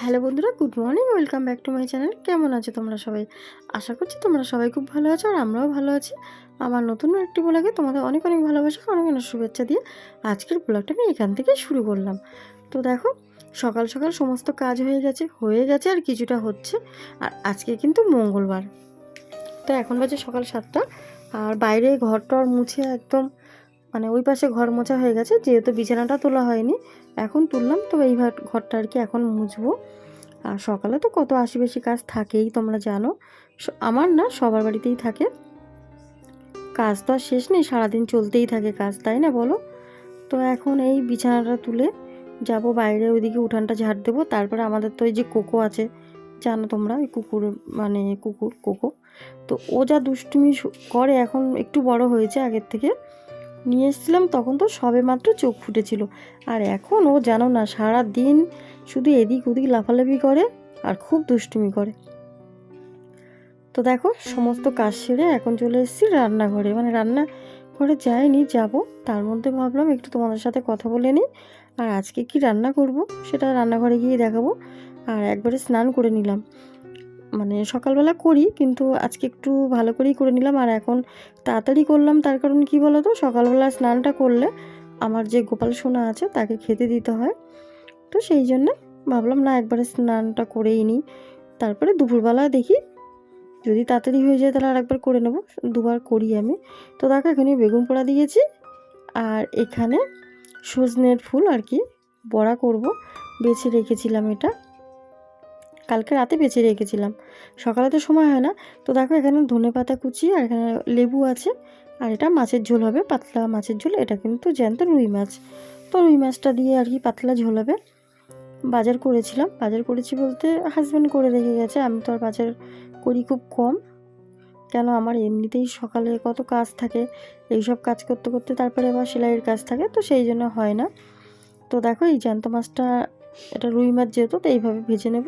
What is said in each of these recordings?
Hello বন্ধুরা, good morning, welcome back to my channel. কেমন আছো তোমরা সবাই? আশা করছি তোমরা সবাই খুব ভালো আছো আর আমরাও ভালো আছি। আমার নতুন একটি ব্লগে তোমাদের অনেক অনেক ভালোবাসা, অনেক অনেক শুভেচ্ছা দিয়ে আজকের ব্লগটা আমি এখান থেকে শুরু করলাম। তো দেখো, সকাল সকাল সমস্ত কাজ হয়ে গেছে হয়ে গেছে আর কিছুটা হচ্ছে। আর আজকে কিন্তু মঙ্গলবার। তো এখন বাজে সকাল সাতটা, আর বাইরে ঘর টর মুছে একদম মানে ওই পাশে ঘর মোছা হয়ে গেছে, যেহেতু বিছানাটা তোলা হয়নি এখন তুললাম তো এই ঘরটা আর কি এখন মুছবো। আর সকালে তো কত আশি বেশি কাজ থাকেই, তোমরা জানো। আমার না সবার বাড়িতেই থাকে। কাজ তো আর শেষ নেই, সারাদিন চলতেই থাকে কাজ, তাই না বলো? তো এখন এই বিছানাটা তুলে যাব বাইরে, ওইদিকে উঠানটা ঝাড় দেবো। তারপরে আমাদের তো এই যে কোকো আছে, জানো তোমরা, ওই কুকুর মানে কুকুর, কোকো। তো ও যা দুষ্টুমি করে, এখন একটু বড় হয়েছে আগের থেকে। নিয়ে এসেছিলাম, তখন তো সবে মাত্র চোখ ফুটেছিল। আর এখন ও জানো না সারা দিন শুধু এদিক ওদিক লাফালাফি করে আর খুব দুষ্টুমি করে। তো দেখো, সমস্ত কাজ সেরে এখন চলে এসেছি রান্নাঘরে। মানে রান্না ঘরে যাইনি, যাব। তার মধ্যে ভাবলাম একটু তোমাদের সাথে কথা বলে নিই। আর আজকে কি রান্না করব, সেটা রান্নাঘরে গিয়ে দেখাবো। আর একবারে স্নান করে নিলাম। মানে সকালবেলা করি, কিন্তু আজকে একটু ভালো করেই করে নিলাম। আর এখন তাড়াতাড়ি করলাম, তার কারণ কি বলো তো সকালবেলা স্নানটা করলে আমার যে গোপাল সোনা আছে, তাকে খেতে দিতে হয়। তো সেই জন্য ভাবলাম, না, একবারে স্নানটা করেই নিই। তারপরে দুপুরবেলা দেখি, যদি তাড়াতাড়ি হয়ে যায় তাহলে আর একবার করে নেব। দুবার করি আমি। তো দেখো, এখানে বেগুন পোড়া দিয়েছি। আর এখানে সজনের ফুল আর কি, বড়া করব। বেছে রেখেছিলাম এটা। কালকে রাতে বেঁচে রেখেছিলাম। সকালে তো সময় হয় না। তো দেখো এখানে ধনে পাতা কুচি আর এখানে লেবু আছে। আর এটা মাছের ঝোল হবে, পাতলা মাছের ঝোল। এটা কিন্তু জ্যান্ত রুই মাছ। তো রুই মাছটা দিয়ে আর কি পাতলা ঝোল হবে। বাজার করেছিলাম। বাজার করেছি বলতে হাজব্যান্ড করে রেখে গেছে। আমি তো আর বাজার করি খুব কম। কেন আমার এমনিতেই সকালে কত কাজ থাকে। এইসব কাজ করতে করতে তারপরে আবার সেলাইয়ের কাজ থাকে। তো সেই জন্য হয় না। তো দেখো এই জ্যান্ত মাছটা, এটা রুই মাছ যেহেতু, তো এইভাবে ভেজে নেব।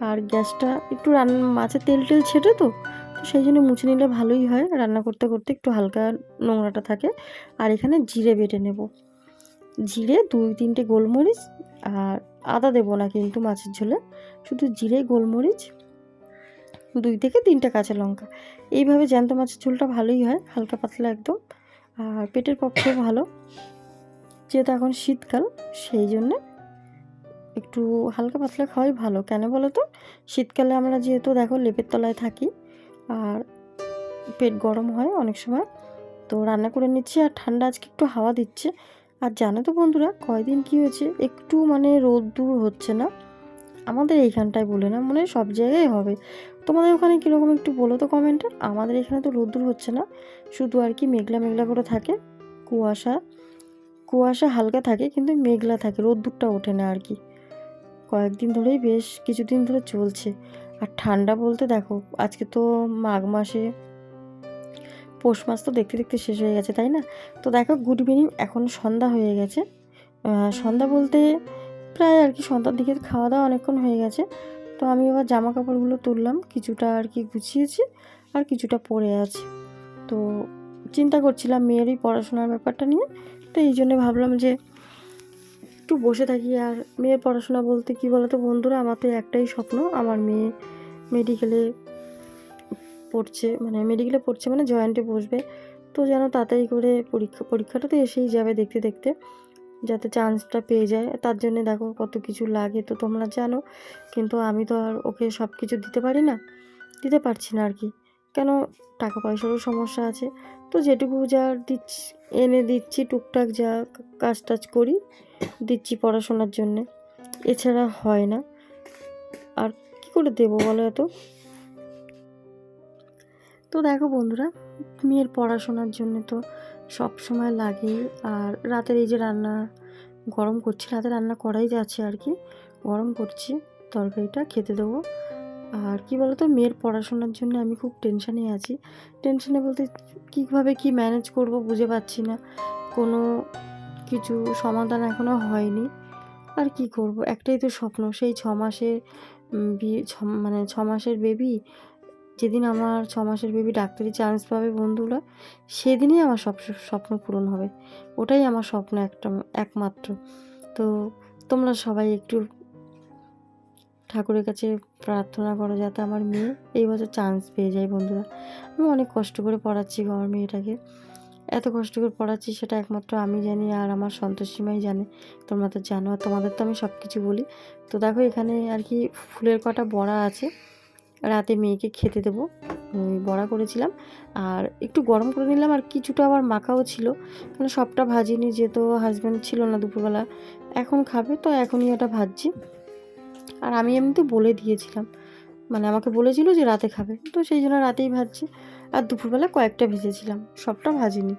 আর গ্যাসটা একটু রান্না মাছের তেল টেল ছেটে তো তো সেই জন্য মুছে নিলে ভালোই হয়। রান্না করতে করতে একটু হালকা নোংরাটা থাকে। আর এখানে জিরে বেটে নেব। জিরে দুই তিনটে গোলমরিচ আর আদা দেবো না কিন্তু মাছের ঝোলে। শুধু জিরে, গোলমরিচ, দুই থেকে তিনটা কাঁচা লঙ্কা। এইভাবে জ্যান্ত মাছের ঝোলটা ভালোই হয়, হালকা পাতলা একদম। আর পেটের পক্ষেও ভালো। যেহেতু এখন শীতকাল, সেই জন্যে একটু হালকা পাতলা খাওয়াই ভালো। কেন বলো তো শীতকালে আমরা যেহেতু দেখো লেপের তলায় থাকি, আর পেট গরম হয় অনেক সময়, তো রান্না করে নিচ্ছি আর ঠান্ডা আজকে একটু হাওয়া দিচ্ছে। আর জানো তো বন্ধুরা, কয়দিন কি হয়েছে? একটু মানে রোদ্দুর হচ্ছে না। আমাদের এইখানটায় বলে না, মনে সব জায়গায় হবে। তোমাদের ওখানে কীরকম একটু বলো তো কমেন্টে আমাদের এখানে তো রোদ্দুর হচ্ছে না, শুধু আর কি মেঘলা মেঘলা করে থাকে। কুয়াশা কুয়াশা হালকা থাকে, কিন্তু মেঘলা থাকে রোদ্দুরটা ওঠে না আর কি। কয়েকদিন ধরেই বেশ কিছুদিন ধরে চলছে। আর ঠান্ডা বলতে দেখো, আজকে তো মাঘ মাসে পৌষ মাস তো দেখতে দেখতে শেষ হয়ে গেছে, তাই না? তো দেখো, গুড ইভিনিং, এখন সন্ধ্যা হয়ে গেছে। সন্ধ্যা বলতে প্রায় আর কি সন্ধ্যার দিকে খাওয়া দাওয়া অনেকক্ষণ হয়ে গেছে। তো আমি এবার জামা কাপড়গুলো তুললাম, কিছুটা আর কি গুছিয়েছি আর কিছুটা পরে আছে। তো চিন্তা করছিলাম মেয়েরই পড়াশোনার ব্যাপারটা নিয়ে, তো এই জন্য ভাবলাম যে একটু বসে থাকি আর মেয়ের পড়াশোনা বলতে কি বলতো? বন্ধুরা, আমার তো একটাই স্বপ্ন, আমার মেয়ে মেডিকেলে পড়ছে মানে মেডিকেলে পড়ছে মানে জয়েন্টে বসবে। তো যেন তাড়াতাড়ি করে পরীক্ষা, পরীক্ষাটা তো এসেই যাবে দেখতে দেখতে, যাতে চান্সটা পেয়ে যায়। তার জন্য দেখো কত কিছু লাগে তো তোমরা জানো, কিন্তু আমি তো আর ওকে সব কিছু দিতে পারি না, দিতে পারছি না আর কি। কেন টাকা পয়সারও সমস্যা আছে? তো যেটুকু যা দিচ্ছি, এনে দিচ্ছি, টুকটাক যা কাজ টাজ করি, দিচ্ছি পড়াশোনার জন্যে। এছাড়া হয় না। আর কি করে দেবো বলো এত? তো দেখো বন্ধুরা, মেয়ের পড়াশোনার জন্য তো সব সময় লাগেই। আর রাতের এই যে রান্না, গরম করছি, রাতে রান্না করাই যাচ্ছে আর কি। গরম করছি, তরকারিটা খেতে দেবো। আর কি বলতো, মেয়ের পড়াশোনার জন্য আমি খুব টেনশানে আছি। টেনশানে বলতে কীভাবে কি ম্যানেজ করব বুঝে পাচ্ছি না। কোনো কিছু সমাধান এখনও হয়নি। আর কি করব? একটাই তো স্বপ্ন, সেই ছ মাসের বিয়ে ছ মানে ছ মাসের বেবি যেদিন আমার ছ মাসের বেবি ডাক্তারি চান্স পাবে বন্ধুরা, সেদিনই আমার সব, স্বপ্ন পূরণ হবে। ওটাই আমার স্বপ্ন একটা, একমাত্র। তো তোমরা সবাই একটু ঠাকুরের কাছে প্রার্থনা করো যাতে আমার মেয়ে এই বছর চান্স পেয়ে যায় বন্ধুরা। আমি অনেক কষ্ট করে পড়াচ্ছি আমার মেয়েটাকে। এত কষ্ট করে পড়াচ্ছি সেটা একমাত্র আমি জানি আর আমার সন্তোষীমাই জানে। তোমরা তো জানো আর তোমাদের তো আমি সব কিছু বলি। তো দেখো এখানে আর কি ফুলের কটা বড়া আছে। রাতে মেয়েকে খেতে দেবো। বড়া করেছিলাম আর একটু গরম করে নিলাম আর কিছুটা আবার মাখাও ছিল। মানে সবটা ভাজিনি, যেহেতু হাজব্যান্ড ছিল না দুপুরবেলা। এখন খাবে তো এখনই ওটা ভাজছি। আর আমি এমনিতে বলে দিয়েছিলাম। মানে আমাকে বলেছিল যে রাতে খাবে। তো সেই জন্য রাতেই ভাজছি। আর দুপুরবেলা কয়েকটা ভেজেছিলাম। সবটা ভাজিনি।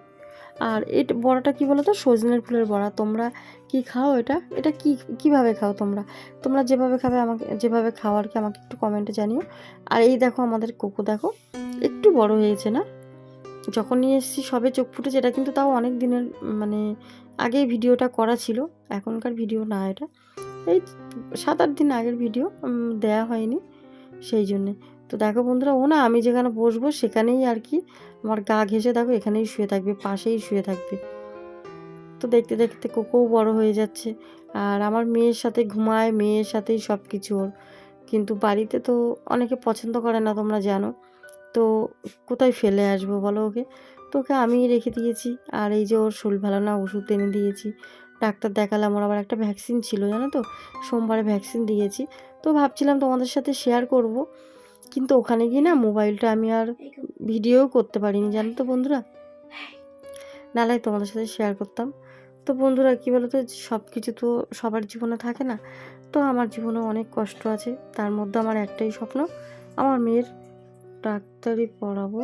আর এটা, বড়াটা কী বলো তো সজনের ফুলের বড়া। তোমরা কি খাও এটা? এটা কি, কীভাবে খাও তোমরা? তোমরা যেভাবে খাবে আমাকে, যেভাবে খাও আর কি আমাকে একটু কমেন্টে জানিও। আর এই দেখো আমাদের কোকো দেখো। একটু বড় হয়েছে না? যখন নিয়ে এসেছি সবে চোখ ফুটেছে। এটা কিন্তু তাও অনেক দিনের মানে আগেই ভিডিওটা করা ছিল। এখনকার ভিডিও না এটা। এই সাত আট দিন আগের ভিডিও দেয়া হয়নি সেই জন্যে। তো দেখো বন্ধুরা, ও না আমি যেখানে বসবো সেখানেই আর কি আমার গা ঘেঁষে দেখো এখানেই শুয়ে থাকবে, পাশেই শুয়ে থাকবে। তো দেখতে দেখতে কোকোও বড় হয়ে যাচ্ছে আর আমার মেয়ের সাথে ঘুমায়, মেয়ের সাথেই সব কিছু ওর। কিন্তু বাড়িতে তো অনেকে পছন্দ করে না, তোমরা জানো। তো কোথায় ফেলে আসব বলো ওকে? তো ওকে আমিই রেখে দিয়েছি আর এই যে ওর শরীর ভালো না ওষুধ এনে দিয়েছি। ডাক্তার দেখালাম, ওর আবার একটা ভ্যাকসিন ছিল, জানো তো? সোমবারে ভ্যাকসিন দিয়েছি। তো ভাবছিলাম তোমাদের সাথে শেয়ার করব। কিন্তু ওখানে গিয়ে না মোবাইলটা আমি আর ভিডিও করতে পারিনি, জানো তো বন্ধুরা? নাহলে তোমাদের সাথে শেয়ার করতাম। তো বন্ধুরা, কী বলো তো সব কিছু তো সবার জীবনে থাকে না। তো আমার জীবনে অনেক কষ্ট আছে। তার মধ্যে আমার একটাই স্বপ্ন, আমার মেয়ের ডাক্তারি পড়াবো।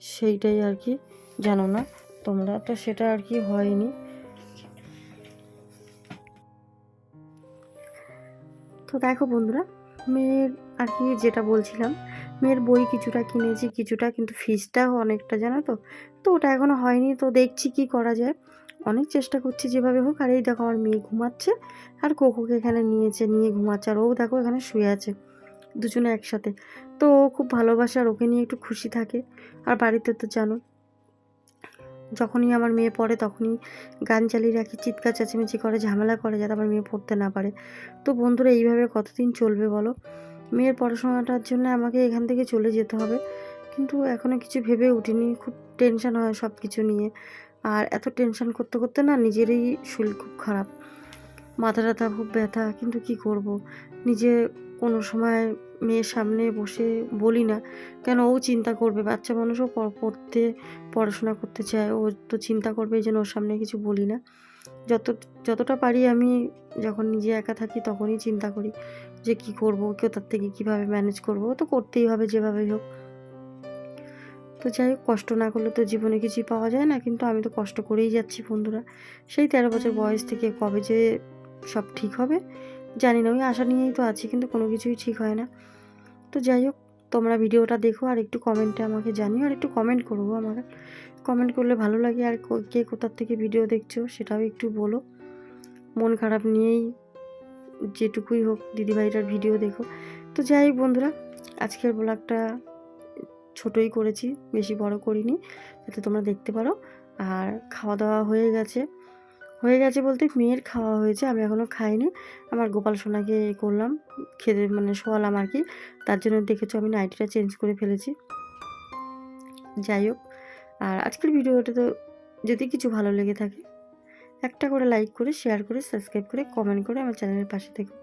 সেইটাই আর কি, জানো না? তোমরা, তো সেটা আর কি হয়নি। তো দেখো বন্ধুরা, মেয়ের আর কি যেটা বলছিলাম, মেয়ের বই কিছুটা কিনেছি, কিছুটা কিন্তু ফিসটাও অনেকটা, জানো তো? তো ওটা এখনও হয়নি, তো দেখছি কি করা যায়। অনেক চেষ্টা করছি যেভাবে হোক, আর এই দেখো আমার মেয়ে ঘুমাচ্ছে, আর কোকোকে এখানে নিয়েছে, নিয়ে ঘুমাচ্ছে, আর ও দেখো এখানে শুয়ে আছে, দুজনে একসাথে। তো খুব ভালোবাসে, আর ওকে নিয়ে একটু খুশি থাকে। আর বাড়িতে তো জানো যখনই আমার মেয়ে পড়ে তখনই গান চালিয়ে রাখি, চিৎকার চেঁচামেচি করে, ঝামেলা করে যাতে আমার মেয়ে পড়তে না পারে। তো বন্ধুরা, এইভাবে কতদিন চলবে বলো? মেয়ের পড়াশোনাটার জন্য আমাকে এখান থেকে চলে যেতে হবে। কিন্তু এখনও কিছু ভেবে উঠিনি, খুব টেনশন হয় সব কিছু নিয়ে। আর এত টেনশান করতে করতে না নিজেরই শরীর খুব খারাপ। মাথা টাথা খুব ব্যথা, কিন্তু কি করব? নিজে কোনো সময় মেয়ের সামনে বসে বলি না। কেন? ও চিন্তা করবে। বাচ্চা মানুষও পড়তে, পড়াশোনা করতে চায়। ও তো চিন্তা করবে যেন ওর সামনে কিছু বলি না। যত, যতটা পারি আমি যখন নিজে একা থাকি তখনই চিন্তা করি যে কি করব কেউ তার থেকে কীভাবে ম্যানেজ করব। তো করতেই হবে যেভাবেই হোক। তো যাই হোক, কষ্ট না করলে তো জীবনে কিছুই পাওয়া যায় না। কিন্তু আমি তো কষ্ট করেই যাচ্ছি বন্ধুরা। সেই তেরো বছর বয়স থেকে কবে যে সব ঠিক হবে। জানি না, ওই আশা নিয়েই তো আছি, কিন্তু কোনো কিছুই ঠিক হয় না। তো যাই হোক, তোমরা ভিডিওটা দেখো আর একটু কমেন্টে আমাকে জানিও, আর একটু কমেন্ট করব আমাকে। কমেন্ট করলে ভালো লাগে, আর কো- কোথার থেকে ভিডিও দেখছ সেটাও একটু বলো। মন খারাপ নিয়েই যেটুকুই হোক দিদিভাইটার ভিডিও দেখো। তো যাই বন্ধুরা, আজকের ব্লগটা ছোটই করেছি, বেশি বড় করিনি, যাতে তোমরা দেখতে পারো। আর খাওয়া দাওয়া হয়ে গেছে। হয়ে গেছে বলতে মেয়ের খাওয়া হয়েছে, আমি এখনও খাইনি। আমার গোপাল সোনাকে করলাম, খেতে মানে শোয়ালাম আর কি। তার জন্য দেখেছ আমি নাইটিটা চেঞ্জ করে ফেলেছি। যাই হোক, আর আজকের ভিডিওটা তো যদি কিছু ভালো লেগে থাকে, একটা করে লাইক করে শেয়ার করে সাবস্ক্রাইব করে কমেন্ট করে আমার চ্যানেলের পাশে থেকো।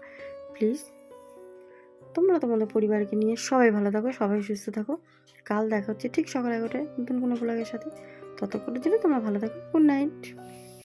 প্লিজ তোমরা তোমাদের পরিবারকে নিয়ে সবাই ভালো থাকো, সবাই সুস্থ থাকো। কাল দেখা হচ্ছে ঠিক সকাল এগারোটায় নতুন কোনো ব্লগের সাথে। ততক্ষণের জন্য তোমরা ভালো থাকো গুড নাইট